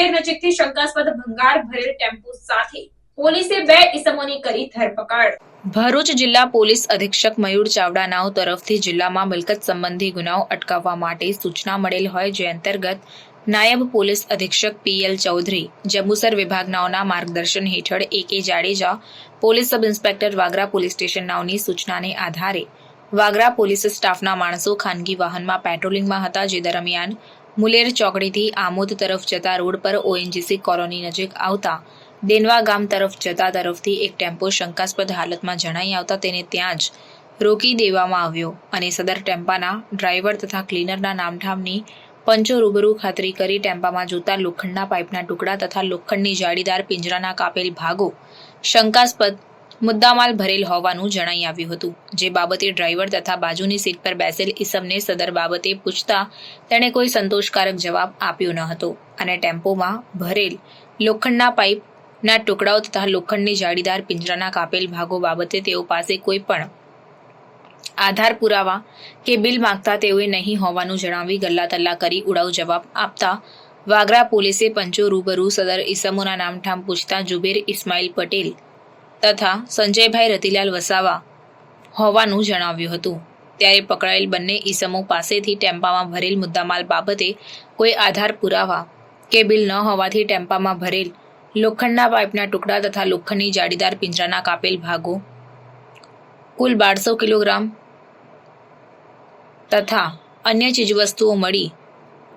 મુલેર નજીકથી શંકાસ્પદ ભંગાર ભરેલ ટેમ્પો સાથે પોલીસે બે ઇસમોની કરી ધરપકડ. ભરૂચ જિલ્લા પોલીસ અધિક્ષક મયુર ચાવડાનાઓ તરફથી જિલ્લામાં મિલકત સંબંધી ગુનાઓ અટકાવવા માટે સૂચના મળેલ હોય જે અંતર્ગત નાયબ પોલીસ અધિક્ષક પીએલ ચૌધરી, જંબુસર વિભાગનાઓના માર્ગદર્શન હેઠળ A K Jadeja, police sub inspector Vagra police station નાઓની સૂચનાને આધારે વાગરા પોલીસ સ્ટાફના માણસો ખાનગી વાહનમાં પેટ્રોલિંગમાં હતા જે દરમિયાન મુલેર ચોકડીથી આમોદ તરફ જતા રોડ પર ઓએનજીસી કોલોની નજીક આવતા દેનવા ગામ તરફ જતા તરફથી એક ટેમ્પો શંકાસ્પદ હાલતમાં જણાઈ આવતા તેને ત્યાં જ રોકી દેવામાં આવ્યો અને સદર ટેમ્પાના ડ્રાઈવર તથા ક્લીનરના નામઠામની પંચો રૂબરૂ ખાતરી કરી ટેમ્પામાં જોતા લોખંડના પાઇપના ટુકડા તથા લોખંડની જાળીદાર પિંજરાના કાપેલ ભાગો શંકાસ્પદ મુદ્દામાલ ભરેલ હોવાનું જણાઈ આવ્યું હતું. જે બાબતે ડ્રાઈવર તથા બાજુની સીટ પર બેસેલ ઈસમને સદર બાબતે પૂછતા તેણે કોઈ સંતોષકારક જવાબ આપ્યો ન હતો અને ટેમ્પોમાં ભરેલ લોખંડના પાઇપના ટુકડાઓ તથા લોખંડની જાળીદાર પિંજરાના કાપેલ ભાગો બાબતે તેઓ પાસે કોઈ પણ આધાર પુરાવા કે બિલ માંગતા તેઓએ નહીં હોવાનું જણાવી ગલ્લા તલ્લા કરી ઉડાવ જવાબ આપતા વાગરા પોલીસે પંચો રૂબરૂ સદર ઈસમોના નામઠામ પૂછતા જુબેર ઇસ્માઇલ પટેલ તથા સંજયભાઈ રતિલાલ વસાવા હોવાનું જણાવ્યું હતું. ત્યારે પકડાયેલ બંને ઈસમો પાસેથી ટેમ્પામાં ભરેલ મુદ્દામાલ બાબતે કોઈ આધાર પુરાવા કે બિલ ન હોવાથી ટેમ્પામાં ભરેલ લોખંડના પાઇપના ટુકડા તથા લોખંડની જાળીદાર પિંજરાના કાપેલ ભાગો, કુલ બારસો કિલોગ્રામ તથા અન્ય ચીજવસ્તુઓ મળી,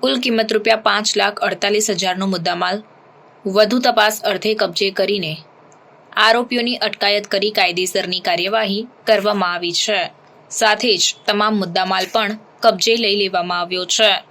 કુલ કિંમત રૂપિયા પાંચ લાખ અડતાલીસ હજારનો મુદ્દામાલ વધુ તપાસ અર્થે કબજે કરીને આરોપીઓની અટકાયત કરી કાયદેસરની કાર્યવાહી કરવામાં આવી છે. સાથે જ તમામ મુદ્દામાલ પણ કબજે લઈ લેવામાં આવ્યો છે.